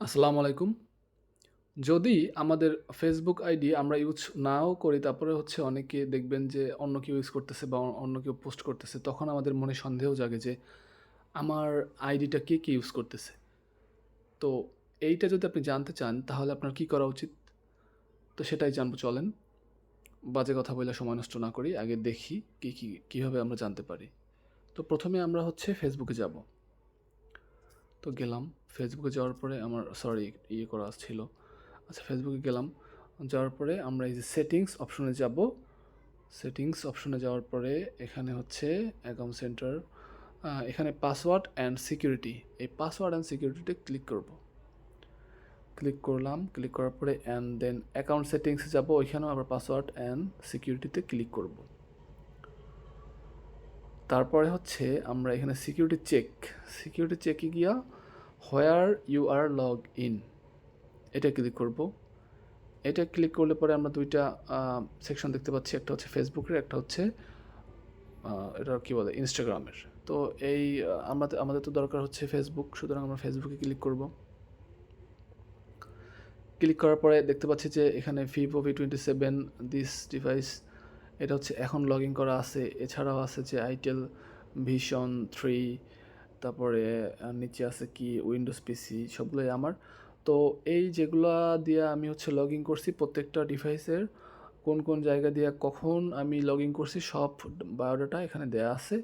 আসসালামু আলাইকুম। যদি আমাদের ফেসবুক আইডি আমরা ইউজ নাও করি, তারপরে হচ্ছে অনেকে দেখবেন যে অন্য কেউ ইউজ করতেছে বা অন্য কেউ পোস্ট করতেছে, তখন আমাদের মনে সন্দেহ জাগে যে আমার আইডিটা কে, কে ইউজ করতেছে? তো এইটা যদি আপনি জানতে চান তাহলে আপনার কি করা উচিত? তো সেটাই জানব চলেন। বাজে কথা বইলা সময় নষ্ট না করি। আগে দেখি কি, কি কীভাবে আমরা জানতে পারি। তো প্রথমে আমরা হচ্ছে ফেসবুকে যাব। তো গেলাম। ফেসবুকে যাওয়ার পরে আমার সরি ইয়ে করা ছিল। আচ্ছা ফেসবুকে গেলাম। যাওয়ার পরে আমরা এই যে সেটিংস অপশনে যাব সেটিংস অপশনে যাওয়ার পরে এখানে হচ্ছে অ্যাকাউন্ট সেন্টার এখানে পাসওয়ার্ড অ্যান্ড সিকিউরিটি। এই পাসওয়ার্ড অ্যান্ড সিকিউরিটিতে ক্লিক করব। ক্লিক করলাম। ক্লিক করার পরে অ্যান্ড দেন অ্যাকাউন্ট সেটিংসে যাব। ওইখানেও আবার পাসওয়ার্ড অ্যান্ড সিকিউরিটিতে ক্লিক করব। তারপরে হচ্ছে আমরা এখানে সিকিউরিটি চেক, সিকিউরিটি চেকে গিয়া where you are log in এটা ক্লিক করব। এটা ক্লিক করলে পরে আমরা দুইটা সেকশন দেখতে পাচ্ছি। একটা হচ্ছে ফেসবুকের, একটা হচ্ছে এটা কি বলে? ইনস্টাগ্রামের। তো এই আমাদের আমাদের তো দরকার হচ্ছে ফেসবুক। সুতরাং আমরা ফেসবুকে ক্লিক করব। ক্লিক করার পরে দেখতে পাচ্ছি যে এখানে Vivo V twenty seven this device এটা হচ্ছে এখন লগ ইন করা আছে। এছাড়াও আছে যে Itel ভিশন 3 তারপরে নিচে আছে কি Windows PC সবগুলোই আমার। তো এই যেগুলা দিয়ে আমি হচ্ছে লগ ইন করছি প্রত্যেকটা ডিভাইসের কোন, কোন জায়গা দিয়ে কখন আমি লগ ইন করছি সব বায়োডাটা এখানে দেয়া আছে।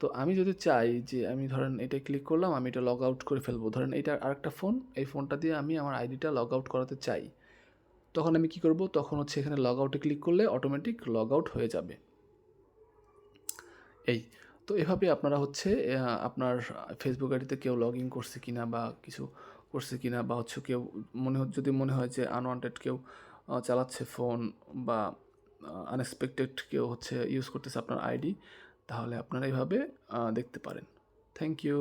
তো আমি যদি চাই যে আমি ধরেন এটা ক্লিক করলাম, আমি এটা লগ আউট করে ফেলব। ধরেন এইটা আরেকটা ফোন, এই ফোনটা দিয়ে আমি আমার আইডিটা লগ আউট করাতে চাই। তখন আমি কি করব? তখন হচ্ছে এখানে লগ আউটে ক্লিক করলে অটোমেটিক লগ আউট হয়ে যাবে। এই। তো এভাবে আপনারা হচ্ছে আপনার ফেসবুক আইডিতে কেউ লগ ইন করছে কি না বা কিছু করছে কি না বা হচ্ছে কেউ মনে হচ্ছে যদি মনে হয় যে আনওয়ান্টেড কেউ চালাচ্ছে ফোন বা আনএক্সপেক্টেড কেউ হচ্ছে ইউজ করতেছে আপনার আইডি, তাহলে আপনারা এভাবে দেখতে পারেন। Thank you.